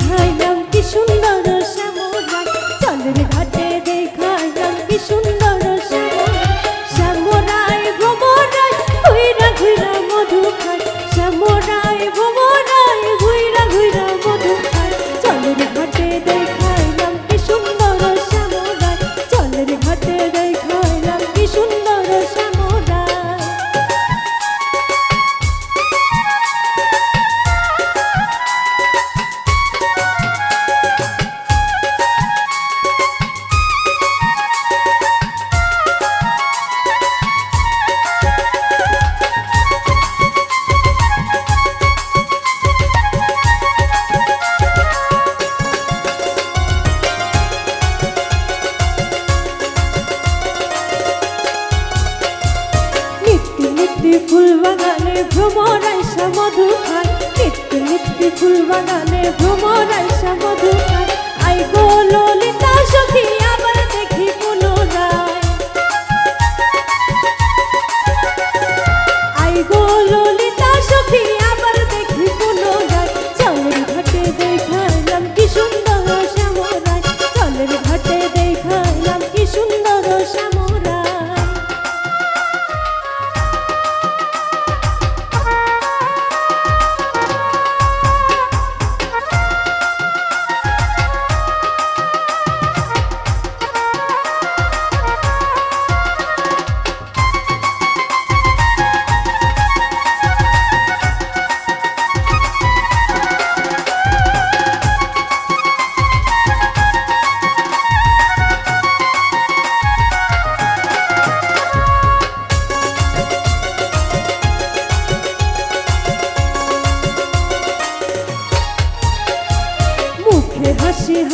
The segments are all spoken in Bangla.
খাইলাম কি সুন্দর শ্যামরা চলের ঘাটে মিষ্টি ফুল বাগানে ভ্রমর আইসা মধু খায় মিথ্যি ফুল বাগানে ভ্রমর আইসা মধু খায় আই গো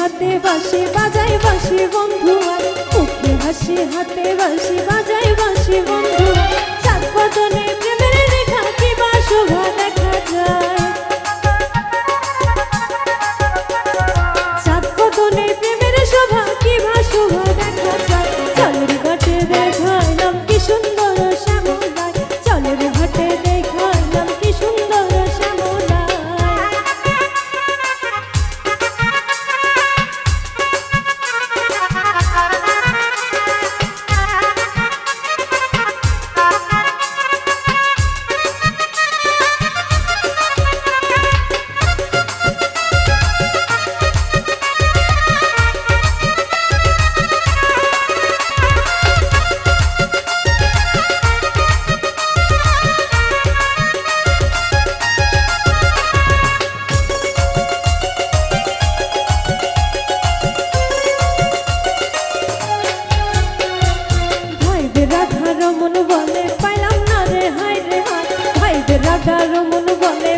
হাতে বাসে বাজাই বাসে বন্ধু মুখে হাসি হাতে বাসে বাজাই বাসে বন্ধু চাঁদ বদনে রমন বলে পাইলাম না রে হাই রে হাই হাই রে রাধা রমন বলে